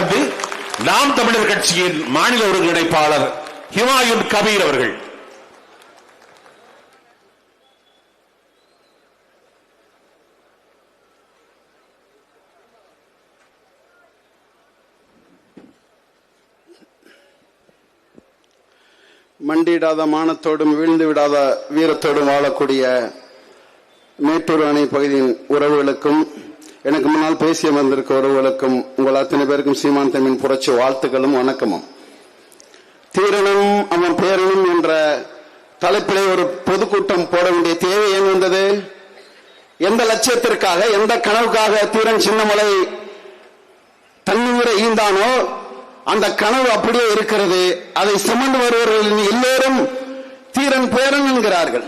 தொடர்ந்து நாம் தமிழர் கட்சியின் மாநில ஒருங்கிணைப்பாளர் ஹிமாயுன் கபீர் அவர்கள். மண்டியிடாத மானத்தோடும் வீழ்ந்து விடாத வீரத்தோடும் வாழக்கூடிய மேட்டூர் அணை பகுதியின் உறவுகளுக்கும் எனக்கு முன்னால் பேசிய வந்திருக்க ஒருவர்களுக்கும் உங்கள் அத்தனை பேருக்கும் சீமான் தமிழ் புரட்சி வாழ்த்துக்களும் வணக்கமும். தீரனும் அவன் பேரனும் என்ற தலைப்பிலே ஒரு பொதுக்கூட்டம் போட வேண்டிய தேவை ஏன் வந்தது? எந்த லட்சியத்திற்காக எந்த கனவுக்காக தீரன் சின்னமலை தன்னுயிரை ஈந்தானோ அந்த கனவு அப்படியே இருக்கிறது. அதை சுமந்து வருவர்கள் எல்லோரும் தீரன் பேரன் என்கிறார்கள்.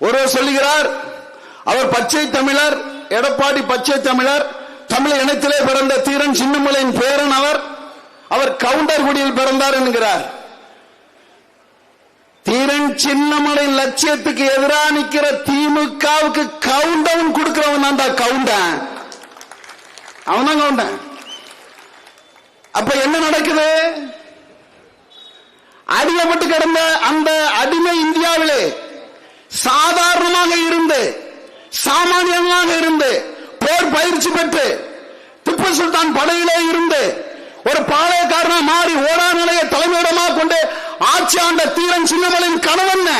ஒருவர் சொல்லுகிறார் அவர் பச்சை தமிழர் எடப்பாடி பச்சை தமிழர் தமிழ் இனத்திலே பிறந்த தீரன் சின்னமலையின் பேரன் அவர் அவர் கவுண்டர் குடியில் பிறந்தார் என்கிறார். தீரன் சின்னமலை லட்சியத்துக்கு எதிராக நிக்கிற திமுகவுக்கு கவுண்டவன் கொடுக்கிறவன் தான்டா கவுண்டன். அவன் தான் கவுண்டன். அப்ப என்ன நடக்குது? அடிமைப்பட்டு கிடந்த அந்த அடிமை இந்தியாவிலே சாதாரணமாக இருந்து சாமானியமாக இருந்து போர் பயிற்சி பெற்று திப்பு சுல்தான் படையிலே இருந்து ஒரு பாளையக்காரனா மாறி ஓடா நிலைய தலைமையிடமாக கொண்டு ஆட்சி ஆண்ட தீரன் சின்னமலின் கனவு என்ன?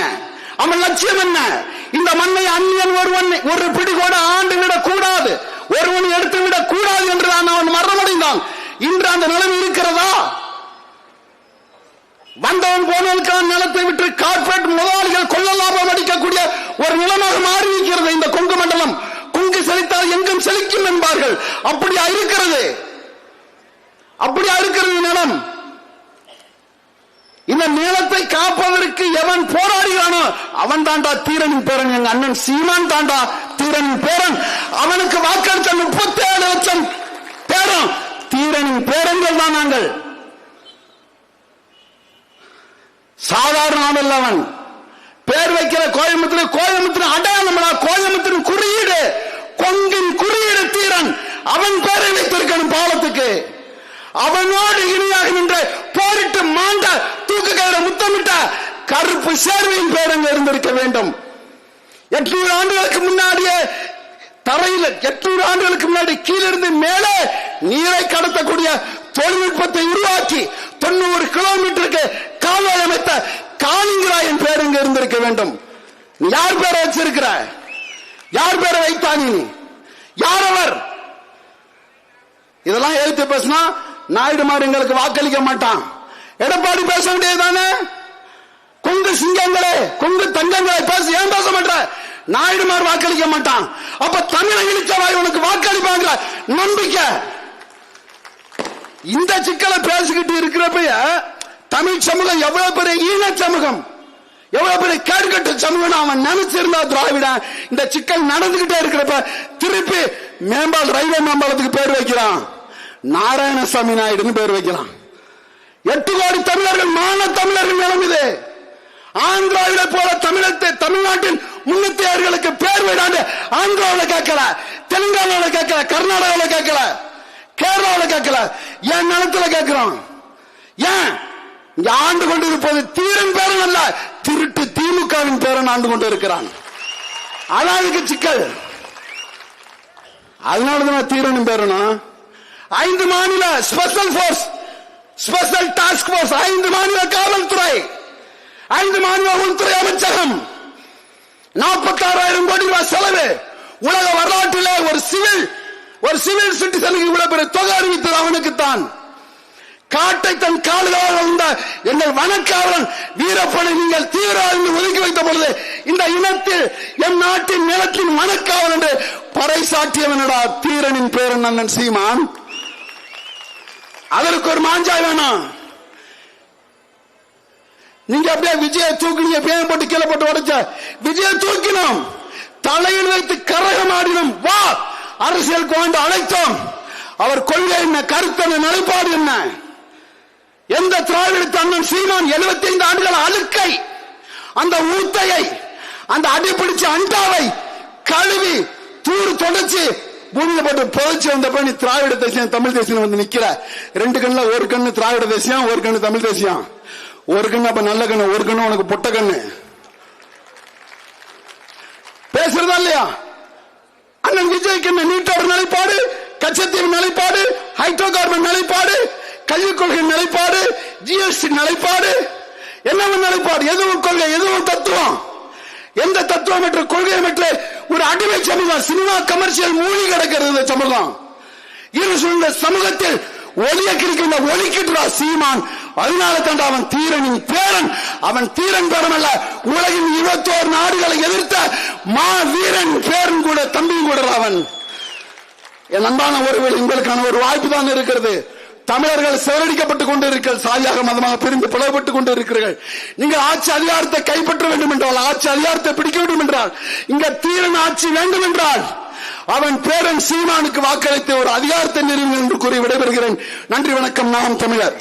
அவன் லட்சியம் என்ன? இந்த மண்ணை அந்நியன் ஒருவன் ஒரு பிடி கூட ஆண்டு விடக் கூடாது ஒருவன் எடுத்து விடக் கூடாது என்றுதான் அவன் மரணமடைந்தான். இன்று அந்த நிலைமை இருக்கிறதா? வந்தவன் போனவனுக்கான நிலத்தை விட்டு கார்பரேட் முதலாளிகள் கொள்ள லாபம் அடிக்கக்கூடிய ஒரு நிலமாக மாறி இருக்கிறது இந்த கொங்கு மண்டலம். கொங்கு செழித்தால் எங்கும் செழிக்கும் என்பார்கள். அப்படியா இருக்கிறது? அப்படியா இருக்கிறது நிலம்? இந்த நிலத்தை காப்பதற்கு எவன் போராடுகிறானோ அவன் தாண்டா தீரனின் பேரன். எங்க அண்ணன் சீமான் தாண்டா தீரனின் பேரன். அவனுக்கு வாக்களித்த முப்பத்தி ஏழு லட்சம் பேரன் தீரனின் பேரன்கள் தான் நாங்கள். சாதாரண ஆள் அவன் பேர் வைக்கிற கோயம்புத்தூர் கோயம்புத்தூர் அடையாளம் கோயம்புத்தூர் குறியீடு. கொங்கின் குறியீடு தீரன். அவன் பேரை வைத்திருக்கணும் பாலத்துக்கு அவனோடு இணையாக நின்று போரிட்டு மாண்ட தூக்கு கையில முத்தமிட்ட கருப்பு சேர்வையின் பேர் அங்க இருந்திருக்க வேண்டும். எட்நூறு ஆண்டுகளுக்கு முன்னாடியே தரையில் எட்நூறு ஆண்டுகளுக்கு முன்னாடி கீழிருந்து மேலே நீரை கடத்தக்கூடிய தொழில்நுட்பத்தை உருவாக்கி தொண்ணூறு கிலோமீட்டருக்கு கால்வாய் அமைத்த காளிங்கராயன் இருந்திருக்க வேண்டும். நீ யார் பேரை வச்சிருக்கிற? யார் பேரை வைத்தா நீ? யார் அவர்? இதெல்லாம் எழுத்து பேசினா நாயுடுமார் எங்களுக்கு வாக்களிக்க மாட்டான். எடப்பாடி பேச வேண்டியதுதானே? கொங்கு சிங்கங்களே கொங்கு தங்கங்களே பேச ஏன் பேச மாட்ட நாயுடுமார் வாக்களிக்க மாட்டான். அப்ப தமிழை இழுத்தவாய் உனக்கு வாக்களிப்பாங்க நம்பிக்கை. இந்த சிக்கலை பேசிக்கிட்டு இருக்கிறப்ப தமிழ் சமூகம் எவ்வளவு பெரிய ஈன சமூகம்? எவ்வளவு பெரிய கேடுகட்ட சமூகம் அவன் நினைச்சிருந்தா திராவிடன். இந்த சிக்கல் நடந்துகிட்டே இருக்கிறப்ப திருப்பி மேம்பால் ரயில்வே மேம்பாலத்துக்கு பேர் வைக்கிறான். நாராயணசாமி நாயுடுன்னு பேர் வைக்கலாம் எட்டு கோடி தமிழர்கள் மான தமிழர்கள் நிலம் இது. ஆந்திராவில போல தமிழத்தை தமிழ்நாட்டின் முன்னூத்தி பேர் விடாண்டு ஆந்திராவில் கேட்கல தெலுங்கானாவில் கேட்கல கர்நாடகாவில் கேட்கல கேரளாவில் கேட்கல. என் நிலத்துல கேட்கிறோம். ஏன்? இங்க ஆண்டு கொண்டிருப்பது தீரன் பேரன் அல்ல திருட்டு திமுகவின் பேரன் ஆண்டு கொண்டு இருக்கிறான் அதான் சிக்கல். அதனாலதான் தீரனும் பேரணும் ஐந்து மாநில special force special task force ஐந்து மாநில காவல்துறை ஐந்து மாநில உள்துறை அமைச்சகம். நாற்பத்தாறாயிரம் கோடி ரூபாய் செலவு. உலக வரலாற்றிலே ஒரு சிவில் ஒரு சிவில் சிட்டிசனுக்கு இவ்வளவு பெரிய தொகை அறிவித்தது அவனுக்குத்தான். காட்டை தன் கால்களால் இருந்த எங்கள் வனக்காவலன் வீரப்பனை நீங்கள் தீவிரவாதி ஒதுக்கி வைத்த பொழுது இந்த இனத்தில் எம் நாட்டின் நிலத்தின் மனக்காவல் என்று பறைசாட்டியவனடா தீரனின் பேரன் அண்ணன் சீமான்? அதற்கு ஒரு மாஞ்சாய் வேணாம் நீங்க அப்படியே விஜய தூக்கினீங்க பேன் போட்டு கீழே போட்டு உடைச்ச விஜய தூக்கினோம். தலையில் வைத்து கரகம் ஆடினோம். வா அரசியல் கொண்டு அழைத்தோம். அவர் கொள்கை என்ன கருத்து என்ன நிலைப்பாடு என்ன? எந்த திராவிட அண்ணன் சீமான் 75 ஆண்டுகள் அழுக்கை அந்த ஊத்தையை அந்த அடிப்பிடிச்ச அண்டாவை கழுவி தூர் தொடச்சு பூமியில போட்டு புதைச்சு வந்தப்ப நீ திராவிட தேசியம் தமிழ் தேசியம் வந்து நிக்கிற. ரெண்டு கண்ணுல ஒரு கண்ணு திராவிட தேசியம் ஒரு கண்ணு தமிழ் தேசியம். ஒரு கண்ணு அப்ப நல்ல கண்ணு ஒரு கண்ணு உனக்கு பொட்ட கண்ணு. பேசுறதா இல்லையா? அண்ணன் விஜய்க்கு என்ன நீட்டோட நிலைப்பாடு கச்சத்தீவு நிலைப்பாடு ஹைட்ரோ கார்பன் நிலைப்பாடு கல்விக் கொள்கை நிலைப்பாடு ஜிஎஸ்டி நிலைப்பாடு என்ன நிலைப்பாடு எதுவும் கொள்கை எதுவும் தத்துவம். எந்த தத்துவம் என்று கொள்கை பெற்று ஒரு அடிமை சமூகம் சினிமா கமர்ஷியல் மூழ்கி கிடக்கிறது இந்த சமூகம். இரு சூழ்ந்த சமூகத்தில் ஒளிய கிடக்கின்ற ஒளிக்கின்றா சீமான் அதனால தான் அவன் தீரனின் பேரன். அவன் தீரன் பேரன் உலகின் இருபத்தோரு நாடுகளை எதிர்த்த மா வீரன் பேரன் கூட தம்பியும் கூட அவன். என் அன்பான ஒருவர் உங்களுக்கான ஒரு வாய்ப்பு தான் இருக்கிறது. தமிழர்கள் சிதறடிக்கப்பட்டுக் கொண்டிருக்கிற சாதியாக மதமாக பிரிந்து பிளவுபட்டுக் கொண்டிருக்கிறீர்கள். நீங்கள் ஆட்சி அதிகாரத்தை கைப்பற்ற வேண்டும் என்றால் ஆட்சி அதிகாரத்தை பிடிக்க வேண்டும் என்றால் இங்க தீரன் ஆட்சி வேண்டும் என்றால் அவன் பேரன் சீமானுக்கு வாக்களித்து ஒரு அதிகாரத்தை நிறுவனம் என்று கூறி விடைபெறுகிறேன். நன்றி வணக்கம். நாம் தமிழர்.